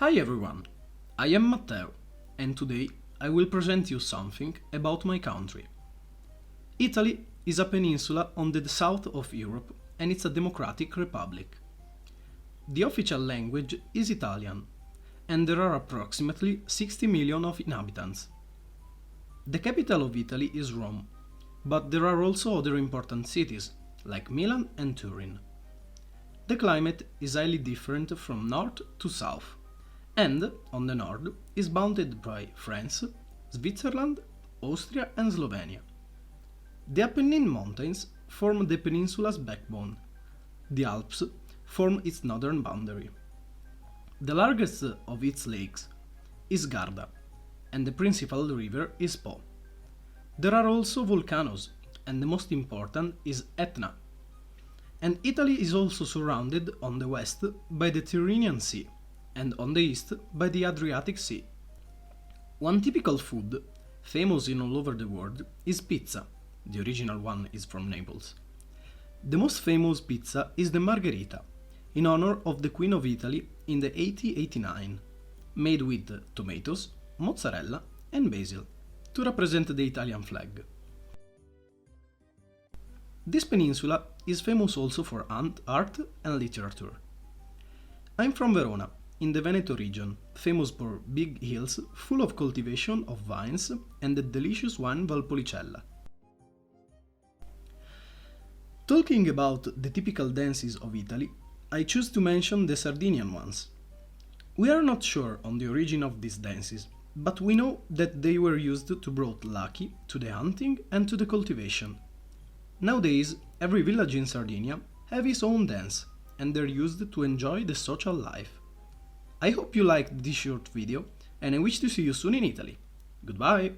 Hi everyone, I am Matteo and today I will present you something about my country. Italy is a peninsula on the south of Europe and it's a democratic republic. The official language is Italian and there are approximately 60 million of inhabitants. The capital of Italy is Rome, but there are also other important cities like Milan and Turin. The climate is highly different from north to south, and on the north is bounded by France, Switzerland, Austria, and Slovenia. The Apennine Mountains form the peninsula's backbone. The Alps form its northern boundary. The largest of its lakes is Garda, and the principal river is Po. There are also volcanoes, and the most important is Etna, and Italy is also surrounded on the west by the Tyrrhenian Sea and on the east by the Adriatic Sea. One typical food, famous in all over the world, is pizza. The original one is from Naples. The most famous pizza is the Margherita, in honor of the Queen of Italy in the 1889, made with tomatoes, mozzarella and basil, to represent the Italian flag. This peninsula is famous also for art and literature. I'm from Verona, in the Veneto region, famous for big hills full of cultivation of vines and the delicious wine Valpolicella. Talking about the typical dances of Italy, I choose to mention the Sardinian ones. We are not sure on the origin of these dances, but we know that they were used to brought lucky to the hunting and to the cultivation. Nowadays, every village in Sardinia have its own dance and they're used to enjoy the social life. I hope you liked this short video and I wish to see you soon in Italy. Goodbye!